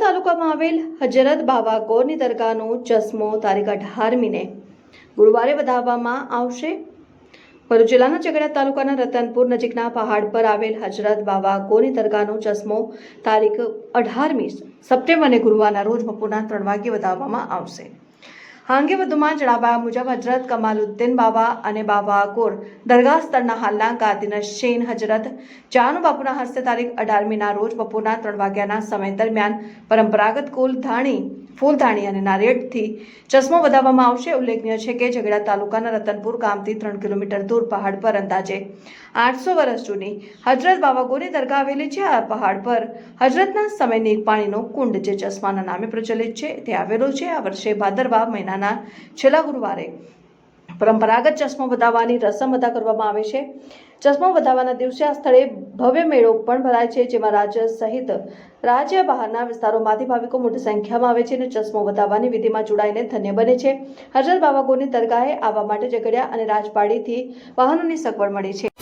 તાલુકામાં આવેલ હજરત બાબા ગોરની દરગાહનો ચશ્મો તારીખ અઢારમીને ગુરુવારે વધાવવામાં આવશે. ભરૂચ જિલ્લાના ઝઘડા તાલુકાના રતનપુર નજીકના પહાડ પર આવેલ હજરત બાબા ગોની દરગાહનો ચશ્મો તારીખ અઢારમી સપ્ટેમ્બરને ગુરુવારના રોજ બપોરના ત્રણ વાગ્યે વધાવવામાં આવશે. આ અંગે વધુમાં જણાવ્યા મુજબ હજરત કમાલુદ્દીન બાબા અને બાબા ગોર દરગાહ સ્થળના હાલના ગાદીના શેન હજરત જાનુ બાપુના હસ્તે તારીખ અઢારમીના રોજ બપોરના ત્રણ વાગ્યાના સમય દરમિયાન પરંપરાગત કુલ ધાણી ફૂલધાણી અને નારિયેળથી ચશ્મો વધાવવામાં આવશે. ઉલ્લેખનીય છે કે ઝઘડા તાલુકાના રતનપુર ગામથી ત્રણ કિલોમીટર દૂર પહાડ પર અંદાજે આઠસો વર્ષ જૂની હજરત બાબા ગોરી દરગાહ આવેલી છે. આ પહાડ પર હજરતના સમયની પાણીનો કુંડ, જે ચશ્માના નામે પ્રચલિત છે, તે આવેલો છે. આ વર્ષે ભાદરવા મહિનાના છેલ્લા ગુરુવારે પરંપરાગત ચશ્મો વધાવવાની રસમ અદા કરવામાં આવે છે. ચશ્મો વધાવવાના દિવસે આ સ્થળે ભવ્ય મેળો પણ ભરાય છે, જેમાં રાજ્ય સહિત રાજ્ય બહારના વિસ્તારોમાંથી ભાવિકો મોટી સંખ્યામાં આવે છે અને ચશ્મો વધાવવાની વિધિમાં જોડાઈને ધન્ય બને છે. હજર બાબા ગોરની દરગાહે આવવા માટે ઝઘડિયા અને રાજપાડીથી વાહનોની સગવડ મળી છે.